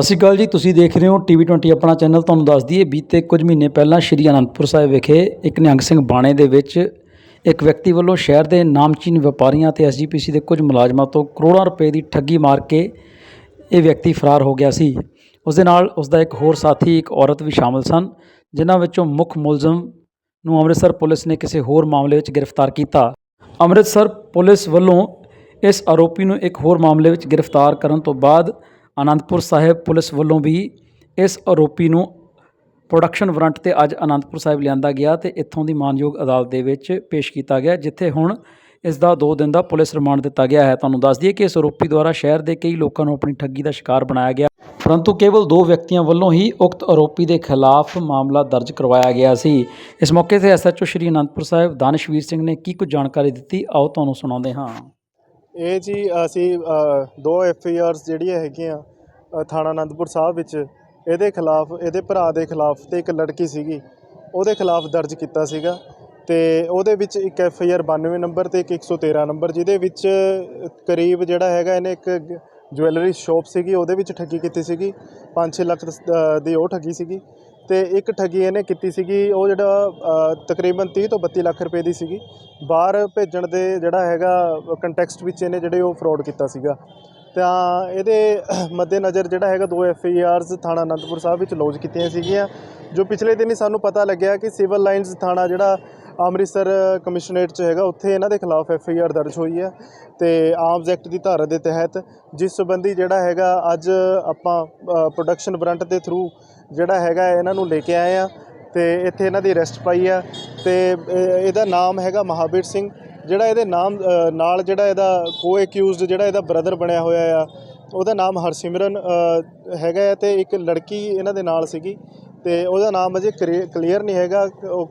ਸਤਿ ਸ਼੍ਰੀ ਅਕਾਲ ਜੀ, ਤੁਸੀਂ ਦੇਖ ਰਹੇ ਹੋ ਟੀਵੀ 20 ਆਪਣਾ ਚੈਨਲ, ਤੁਹਾਨੂੰ ਦੱਸ ਦਈਏ, ਬੀਤੇ ਕੁਝ ਮਹੀਨੇ ਪਹਿਲਾਂ ਸ਼੍ਰੀ ਅਨੰਦਪੁਰ ਸਾਹਿਬ ਵਿਖੇ ਇੱਕ ਨਿਹੰਗ ਸਿੰਘ ਬਾਣੇ ਦੇ ਵਿੱਚ ਇੱਕ ਵਿਅਕਤੀ ਵੱਲੋਂ ਸ਼ਹਿਰ ਦੇ ਨਾਮਚੀਨ ਵਪਾਰੀਆਂ ਤੇ ਐਸਜੀਪੀਸੀ ਦੇ ਕੁਝ ਮੁਲਾਜ਼ਮਾਂ ਤੋਂ ਕਰੋੜਾਂ ਰੁਪਏ ਦੀ ਠੱਗੀ ਮਾਰ ਕੇ ਇਹ ਵਿਅਕਤੀ ਫਰਾਰ ਹੋ ਗਿਆ ਸੀ। ਉਸ ਦੇ ਨਾਲ ਉਸ ਦਾ ਇੱਕ ਹੋਰ ਸਾਥੀ, ਇੱਕ ਔਰਤ ਵੀ ਸ਼ਾਮਲ ਸਨ, ਜਿਨ੍ਹਾਂ ਵਿੱਚੋਂ ਮੁੱਖ ਮੁਲਜ਼ਮ ਨੂੰ ਅੰਮ੍ਰਿਤਸਰ ਪੁਲਿਸ ਨੇ ਕਿਸੇ ਹੋਰ ਮਾਮਲੇ ਵਿੱਚ ਗ੍ਰਿਫਤਾਰ ਕੀਤਾ। ਅੰਮ੍ਰਿਤਸਰ ਪੁਲਿਸ ਵੱਲੋਂ ਇਸ ਆਰੋਪੀ ਨੂੰ ਇੱਕ ਹੋਰ ਮਾਮਲੇ ਵਿੱਚ ਗ੍ਰਿਫਤਾਰ ਕਰਨ ਤੋਂ ਬਾਅਦ ਆਨੰਦਪੁਰ ਸਾਹਿਬ ਪੁਲਿਸ ਵੱਲੋਂ ਵੀ ਇਸ ਆਰੋਪੀ ਨੂੰ ਪ੍ਰੋਡਕਸ਼ਨ ਵਾਰੰਟ ਤੇ ਅੱਜ ਆਨੰਦਪੁਰ ਸਾਹਿਬ ਲਿਆਂਦਾ ਗਿਆ ਤੇ ਇੱਥੋਂ ਦੀ ਮਾਨਯੋਗ ਅਦਾਲਤ ਦੇ ਵਿੱਚ ਪੇਸ਼ ਕੀਤਾ ਗਿਆ, ਜਿੱਥੇ ਹੁਣ ਇਸ ਦਾ 2 ਦਿਨ ਦਾ ਪੁਲਿਸ ਰਿਮਾਂਡ ਦਿੱਤਾ ਗਿਆ ਹੈ। ਤੁਹਾਨੂੰ ਦੱਸ ਦਈਏ ਕਿ ਇਸ ਆਰੋਪੀ ਦੁਆਰਾ ਸ਼ਹਿਰ ਦੇ ਕਈ ਲੋਕਾਂ ਨੂੰ ਆਪਣੀ ਠੱਗੀ ਦਾ ਸ਼ਿਕਾਰ ਬਣਾਇਆ ਗਿਆ, ਪਰੰਤੂ ਕੇਵਲ ਦੋ ਵਿਅਕਤੀਆਂ ਵੱਲੋਂ ਹੀ ਉਕਤ ਆਰੋਪੀ ਦੇ ਖਿਲਾਫ ਮਾਮਲਾ ਦਰਜ ਕਰਵਾਇਆ ਗਿਆ ਸੀ। ਇਸ ਮੌਕੇ ਤੇ ਐਸਐਚਓ ਸ਼੍ਰੀ ਅਨੰਦਪੁਰ ਸਾਹਿਬ ਦਾਨਸ਼ਵੀਰ ਸਿੰਘ ਨੇ ਕੀ ਕੁਝ ਜਾਣਕਾਰੀ ਦਿੱਤੀ, ਆਓ ਤੁਹਾਨੂੰ ਸੁਣਾਉਂਦੇ ਹਾਂ। ਇਹ ਜੀ ਅਸੀਂ ਦੋ ਐਫ ਆਈ ਆਰਸ ਜਿਹੜੀਆਂ ਹੈਗੀਆਂ ਥਾਣਾ ਆਨੰਦਪੁਰ ਸਾਹਿਬ ਵਿੱਚ, ਇਹਦੇ ਖਿਲਾਫ, ਇਹਦੇ ਭਰਾ ਦੇ ਖਿਲਾਫ ਤੇ ਇੱਕ ਲੜਕੀ ਸੀਗੀ, ਉਹਦੇ ਖਿਲਾਫ ਦਰਜ ਕੀਤਾ ਸੀਗਾ ਤੇ ਉਹਦੇ ਵਿੱਚ ਇੱਕ ਐਫ ਆਈ ਆਰ 92 ਨੰਬਰ ਤੇ ਇੱਕ 113 ਨੰਬਰ, ਜਿਹਦੇ ਵਿੱਚ ਕਰੀਬ ਜਿਹੜਾ ਹੈਗਾ ਇਹਨੇ ਇੱਕ ਜੁਐਲਰੀ ਸ਼ਾਪ ਸੀਗੀ, ਉਹਦੇ ਵਿੱਚ ਠੱਗੀ ਕੀਤੀ ਸੀਗੀ 5-6 ਲੱਖ ਦੀ ਉਹ ਠੱਗੀ ਸੀਗੀ ਤੇ ਇੱਕ ਠੱਗੀ ਇਹਨੇ ਕੀਤੀ ਸੀਗੀ, ਉਹ ਜਿਹੜਾ ਤਕਰੀਬਨ 30 ਤੋਂ 32 ਲੱਖ ਰੁਪਏ ਦੀ ਸੀਗੀ। ਬਾਹਰ ਭੇਜਣ ਦੇ ਜਿਹੜਾ ਹੈਗਾ ਕੰਟੈਕਸਟ ਵਿੱਚ ਇਹਨੇ ਜਿਹੜੇ ਉਹ ਫਰਾਡ ਕੀਤਾ ਸੀਗਾ। ਤਾਂ ਇਹਦੇ ਮੱਦੇਨਜ਼ਰ ਜਿਹੜਾ ਹੈਗਾ, ਦੋ ਐਫ ਆਈ ਆਰਸ ਥਾਣਾ ਅਨੰਦਪੁਰ ਸਾਹਿਬ ਵਿੱਚ ਲੌਜ ਕੀਤੀਆਂ ਸੀਗੀਆਂ, ਜੋ ਪਿਛਲੇ ਦਿਨ ਹੀ ਸਾਨੂੰ ਪਤਾ ਲੱਗਿਆ ਕਿ ਸਿਵਲ ਲਾਈਨਸ ਥਾਣਾ ਜਿਹੜਾ ਅੰਮ੍ਰਿਤਸਰ ਕਮਿਸ਼ਨਰੇਟ 'ਚ ਹੈਗਾ, ਉੱਥੇ ਇਹਨਾਂ ਦੇ ਖਿਲਾਫ ਐਫ ਆਈ ਆਰ ਦਰਜ ਹੋਈ ਹੈ ਤੇ ਆਰਮਸ ਐਕਟ ਦੀ ਧਾਰਾ ਦੇ ਤਹਿਤ ਜਿਸ ਸੰਬੰਧੀ ਜਿਹੜਾ ਹੈਗਾ ਅੱਜ ਆਪਾਂ ਪ੍ਰੋਡਕਸ਼ਨ ਵਾਰੰਟ ਦੇ ਥਰੂ ਜਿਹੜਾ ਹੈਗਾ ਇਹਨਾਂ ਨੂੰ ਲੈ ਕੇ ਆਏ ਆ ਤੇ ਇੱਥੇ ਇਹਨਾਂ ਦੀ ਅਰੈਸਟ ਪਾਈ ਆ ਤੇ ਇਹਦਾ ਨਾਮ ਹੈਗਾ ਮਹਾਬੀਰ ਸਿੰਘ, ਜਿਹੜਾ ਇਹਦੇ ਨਾਮ ਨਾਲ ਜਿਹੜਾ ਇਹਦਾ ਕੋ ਐਕਿਊਜ਼ਡ ਜਿਹੜਾ ਇਹਦਾ ਬ੍ਰਦਰ ਬਣਿਆ ਹੋਇਆ ਆ, ਉਹਦਾ ਨਾਮ ਹਰਸਿਮਰਨ ਹੈਗਾ ਆ ਤੇ ਇੱਕ ਲੜਕੀ ਇਹਨਾਂ ਦੇ ਨਾਲ ਸੀਗੀ ਤੇ ਉਹਦਾ ਨਾਮ ਅਜੇ ਕਲੀਅਰ ਨਹੀਂ ਹੈਗਾ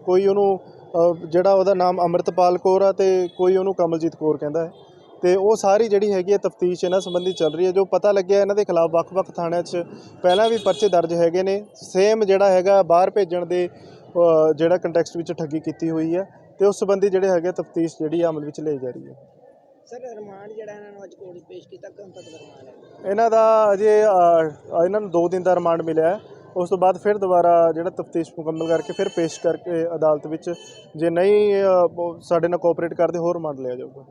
ਕੋਈ ਉਹਨੂੰ ਜਿਹੜਾ ਉਹਦਾ ਨਾਮ ਅੰਮ੍ਰਿਤਪਾਲ ਕੌਰ ਆ ਤੇ ਕੋਈ ਉਹਨੂੰ ਕਮਲਜੀਤ ਕੌਰ ਕਹਿੰਦਾ ਹੈ। ਤੇ ਉਹ ਸਾਰੀ ਜਿਹੜੀ ਹੈਗੀ ਹੈ ਤਫਤੀਸ਼ ਇਹਨਾਂ ਸੰਬੰਧੀ ਚੱਲ ਰਹੀ ਹੈ ਜੋ ਪਤਾ ਲੱਗਿਆ ਇਹਨਾਂ ਦੇ ਖਿਲਾਫ ਵੱਖ-ਵੱਖ ਥਾਣਿਆਂ 'ਚ ਪਹਿਲਾਂ ਵੀ ਪਰਚੇ ਦਰਜ ਹੈਗੇ ਨੇ। ਸੇਮ ਜਿਹੜਾ ਹੈਗਾ ਬਾਹਰ ਭੇਜਣ ਦੇ ਜਿਹੜਾ ਕੰਟੈਕਸਟ ਵਿੱਚ ਠੱਗੀ ਕੀਤੀ ਹੋਈ ਹੈ ਤੇ ਉਸ ਸੰਬੰਧੀ ਜਿਹੜੇ ਹੈਗੇ ਤਫਤੀਸ਼ ਜਿਹੜੀ ਅਮਲ ਵਿੱਚ ਲਈ ਜਾ ਰਹੀ ਹੈ। ਸਰ ਰਿਮਾਂਡ ਜਿਹੜਾ ਇਹਨਾਂ ਨੂੰ ਅੱਜ ਕੋਰਟ ਪੇਸ਼ ਕੀਤਾ ਕਦੋਂ ਤੱਕ ਰਿਮਾਂਡ ਹੈ? ਇਹਨਾਂ ਦਾ ਅਜੇ ਇਹਨਾਂ ਨੂੰ 2 ਦਿਨ ਦਾ ਰਿਮਾਂਡ ਮਿਲਿਆ ਹੈ। ਉਸ ਤੋਂ ਬਾਅਦ ਫਿਰ ਦੁਬਾਰਾ ਜਿਹੜਾ ਤਫਤੀਸ਼ ਮੁਕੰਮਲ ਕਰਕੇ ਫਿਰ ਪੇਸ਼ ਕਰਕੇ ਅਦਾਲਤ ਵਿੱਚ ਜੇ ਨਹੀਂ ਸਾਡੇ ਨਾਲ ਕੋਆਪਰੇਟ ਕਰਦੇ, ਹੋਰ ਰਿਮਾਂਡ ਲਿਆ ਜਾਊਗਾ।